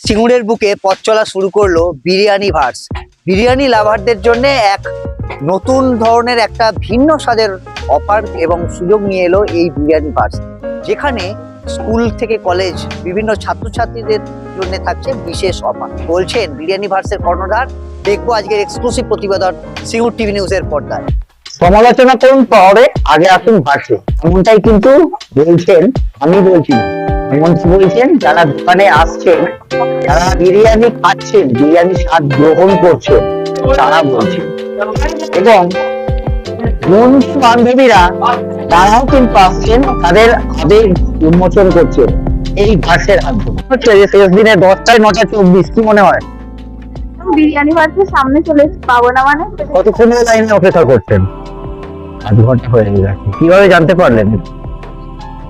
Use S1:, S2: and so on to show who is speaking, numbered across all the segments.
S1: সিঙ্গুরের বুকে পথ চলা শুরু করল বিরিয়ানি ভার্স বিরিয়ানি লাভারদের জন্য এক নতুন ধরনের একটা ভিন্ন স্বাদের অফার এবং সুযোগ নিয়ে এলো এই বিরিয়ানি ভার্স যেখানে স্কুল থেকে কলেজ বিভিন্ন ছাত্রছাত্রীদের জন্য থাকছে বিশেষ অফার। বলছেন বিরিয়ানি ভার্সের কর্ণধার, দেখব আজকের এক্সক্লুসিভ প্রতিবেদন সিঙ্গুর টিভি নিউজের পর্দায়।
S2: সমালোচনা করুন শহরে আগে আসুন ভাসে এমনটাই কিন্তু বলছেন, আমি বলছি বলছেন যারা দোকানে আসছেন যারা বিরিয়ানি খাচ্ছেন বিরিয়ানি স্বাদ গ্রহণ করছেন তারা বলছেন। এবং বন্ধু বান্ধবীরা তারাও কিন্তু আসছেন তাদের আবেগ উন্মোচন করছেন। এই ভাষের হচ্ছে যে শেষ দিনে দশটায় নটা চব্বিশ কি মনে হয়?
S3: বিরিয়ানি ভাতের সামনে চলে পাবো না মানে।
S2: কতক্ষণ লাইনে অপেক্ষা করছেন? আধ ঘণ্টা হয়ে গেছে। কীভাবে জানতে পারলেন?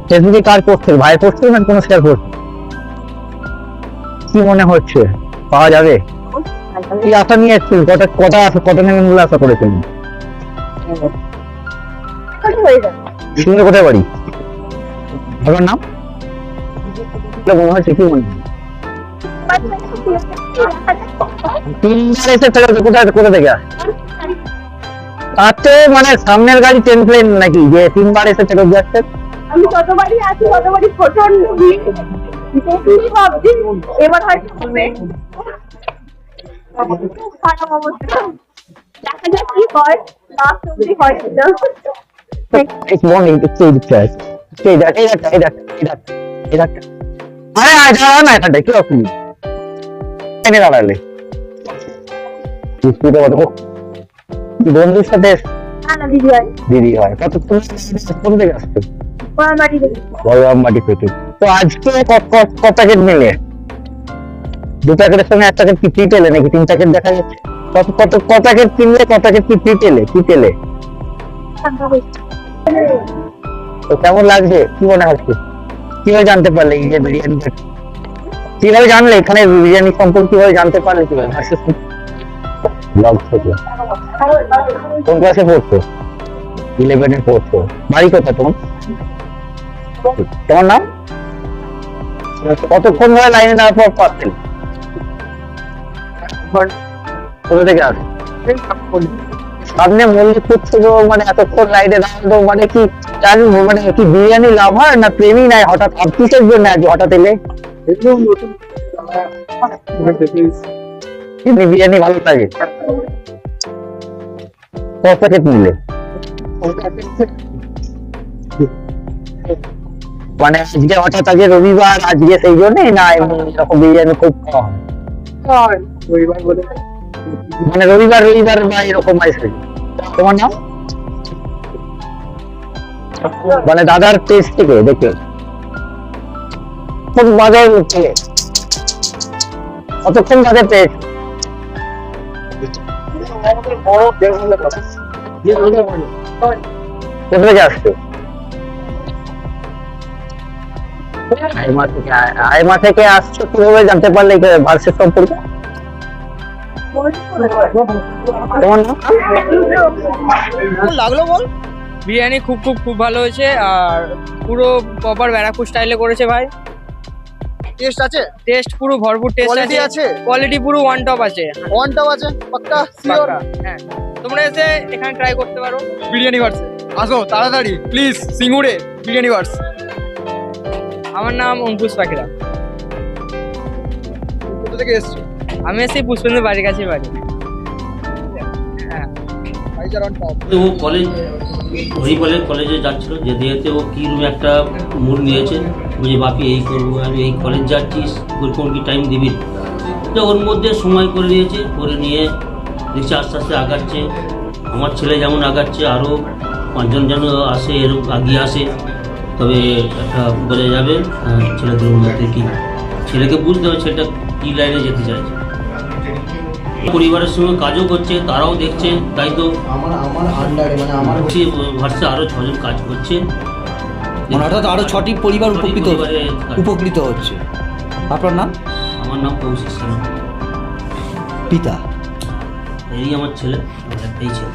S2: ফেসবুকে কার করছেন ভাই করছেন না কোনো শেয়ার করছেন কি মনে হচ্ছে? পাওয়া যাবে? কি আশা নিয়ে এসেছিল, কটা কটা আশা, কটা নেবেন বলে আশা
S3: যাবে
S2: সিঙ্গে কোথায় বাড়ি? নাম? মনে হচ্ছে কি মনে তিনবার এসে কোথায় কোথা থেকে? মানে সামনের গাড়ি ট্রেন প্লেন নাকি? যে তিনবার এসে ফেরত যাচ্ছে?
S3: আমি কতবারই আছি কতবারই প্রচণ্ড ভাবছি? এবার হয়তো হবে খারাপ অবস্থা। দেখা যাক কি হয় লাস্ট অব্দি হয়
S2: It's আরে আয়, দাঁড়া না? এনে দাঁড়ালে। স্কুলে কত বন্ধুর সাথে?
S3: দিদি হয়।
S2: দিদি হয়। কতক্ষণ? কোন থেকে কীভাবে জানতে পারলে এই যে বিরিয়ানি কীভাবে জানলে? এখানে বিরিয়ানি সম্পর্কে কীভাবে জানতে পারলে কীভাবে? ব্লগ থেকে। কোন ক্লাসে পড়ছো ইলেভেনে পড়ছো বাড়ি কোথায় তোমার? তোমার নাম? কতক্ষণ ধরে লাইনে দাঁড়ার পর পাচ্ছেন কোথা থেকে আসে সামনে মল্লিকপুর থেকে মানে এতক্ষণ লাইনে দাঁড়ানো মানে কি তার মানে কি বিরিয়ানি লাভ হয় না প্রেমই নাই? হঠাৎ কিসের জন্য আজ হঠাৎ এলে? বিরিয়ানি ভালো লাগে? ক প্যাকেট নিলে? মানে আজকে হঠাৎ আজকে রবিবার আজকে সেই জন্যই না এমনি এরকম বিরিয়ানি খুব খাওয়া হয়। মানে রবিবার রবিবার বা এরকম আসবে তোমার নাম? মানে দাদার টেস্ট থেকে দেখে। খুব বাজার থেকে কতক্ষণ বাজার টেস্ট কোথা থেকে আসছে আইমা থেকে আইমা থেকে আসছো কীভাবে জানতে পারলে ভার্সের সম্পর্কে তোমার নাম?
S1: লাগল বল।
S4: বিরিয়ানি খুব খুব খুব ভালো হয়েছে আর পুরো প্রপার ব্যারাকপুর স্টাইলে করেছে ভাই।
S1: টেস্ট আছে?
S4: টেস্ট পুরো ভরপুর টেস্ট
S1: কোয়ালিটি
S4: আছে।
S1: আছে?
S4: কোয়ালিটি পুরো ওয়ান টপ আছে।
S1: ওয়ানটাও আছে? পাক্কা?
S4: পাক্কা, হ্যাঁ। তোমরা এসে এখানে ট্রাই করতে পারো।
S5: বিরিয়ানি ভার্স আসো তাড়াতাড়ি। প্লিজ সিঙ্গুরে। বিরিয়ানি ভার্স
S4: আমার নাম অঙ্কুশ পাখিরা।
S5: কোথা থেকে এসছো?
S4: আমি এসে পুষ্পেন্দ্র বাড়ির কাছে বাড়ি। হ্যাঁ।
S6: ও কলেজ হরিপালের কলেজে যাচ্ছিল যেতে যেতে ও কি রুমে একটা মুড নিয়েছে বুঝে বাপি এই করব আমি এই কলেজ যাচ্ছিস কোন কি টাইম দিবি? তো ওর মধ্যে সময় করে নিয়েছে করে নিয়ে দেখছি আস্তে আস্তে আগাচ্ছে। আমার ছেলে যেমন আগাচ্ছে আরও পাঁচজন যেন আসে এরকম আগিয়ে আসে। তবে একটা বোঝা যাবে হ্যাঁ, ছেলেদের মধ্যে কি? ছেলেকে বুঝতে হবে ছেলেটা কী লাইনে যেতে চাইছে। পরিবারের সঙ্গে কাজও করছে তারাও দেখছে তাই তো?
S7: আমার আমার আন্ডারে মানে আমার
S6: হোয়াটসঅ্যাপে আরও ছজন কাজ করছে।
S7: মানে অর্থাৎ আরও ছটি পরিবার উপকৃত উপকৃত হচ্ছে। আপনার নাম?
S6: আমার নাম কৌশিক
S7: পিতা?
S6: এই আমার ছেলে আমার একটাই ছেলে।